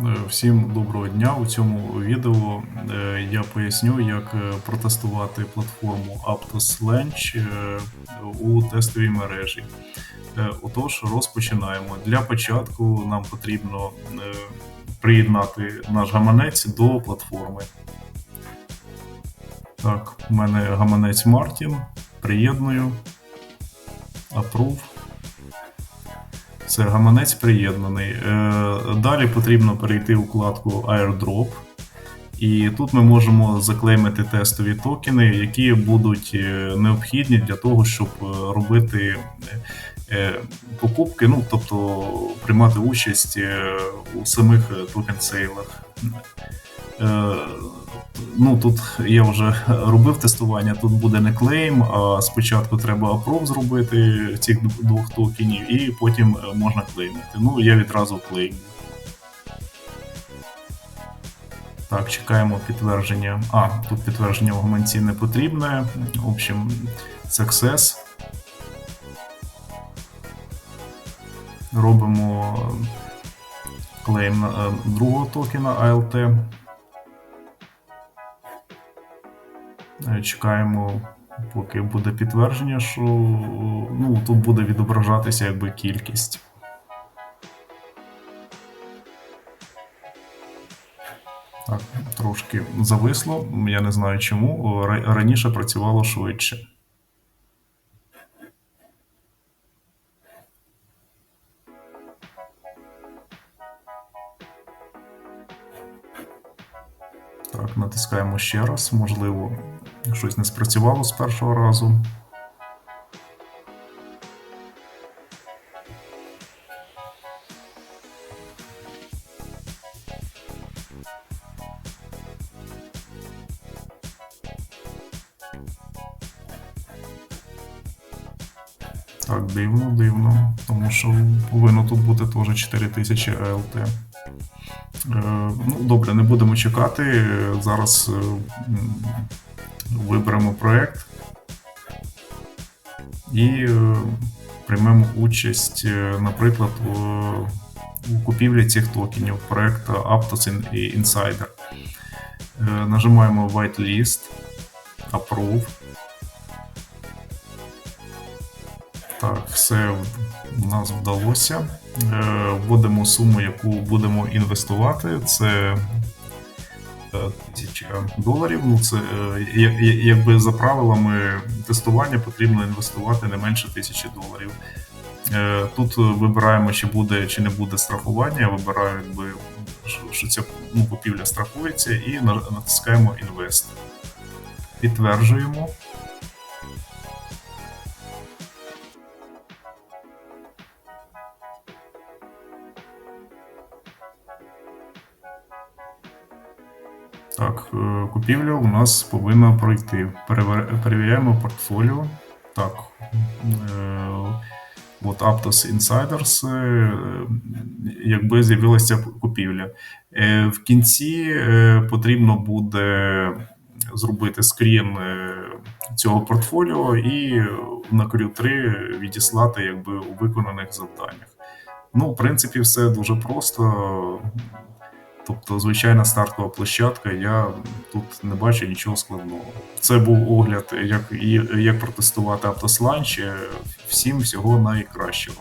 Е, Всім доброго дня. У цьому відео е, я поясню, як е, протестувати платформу Aptos Launch у тестовій мережі. Отож, розпочинаємо. Для початку нам потрібно приєднати наш гаманець до платформи. Так, у мене гаманець Martin. Приєдную. Approve. Це гаманець приєднаний. Е, Далі потрібно перейти у вкладку Airdrop. І тут ми можемо заклеймити тестові токени, які будуть е, необхідні для того, щоб е, робити покупки, ну тобто приймати участь у самих токен сейлах. Е, Ну, тут я вже робив тестування, тут буде не клейм, а спочатку треба апров зробити цих двох токенів, і потім е, можна клеймити. Ну, я відразу клеймю. Так, чекаємо підтвердження. А, тут підтвердження в гаманці не потрібне. В общем, success. Робимо клейм е, другого токена ALT. Чекаємо, поки буде підтвердження, що ну, тут буде відображатися якби кількість. Так, трошки зависло, я не знаю чому. Раніше працювало швидше. Так, натискаємо ще раз. Можливо, щось не спрацювало з першого разу. Так, дивно, дивно, тому що повинно тут бути теж 4000 АЛТ. Е, ну, добре, не будемо чекати. Зараз е, виберемо проект і е, приймемо участь, наприклад, у, купівлі цих токенів проекту Aptos In- Insider. Нажимаємо Whitelist, Approve. Так, все в нас вдалося. Е, Вводимо суму, яку будемо інвестувати. Це е, 1000 доларів. Ну, це е, якби за правилами тестування потрібно інвестувати не менше 1000 доларів. Тут вибираємо, чи буде чи не буде страхування. Я вибираю, якби, що, ця ну, купівля страхується, і натискаємо Invest. Підтверджуємо. Так, е, купівля у нас повинна пройти. Перевіряємо портфоліо. Так. е, От Aptos Insiders, е, якби з'явилася купівля. В кінці потрібно буде зробити скрін цього портфоліо і на Q3 відіслати якби у виконаних завданнях. Ну, в принципі, все дуже просто. Тобто, звичайна стартова площадка, я тут не бачу нічого складного. Це був огляд, як, як протестувати автосланч. Всім всього найкращого.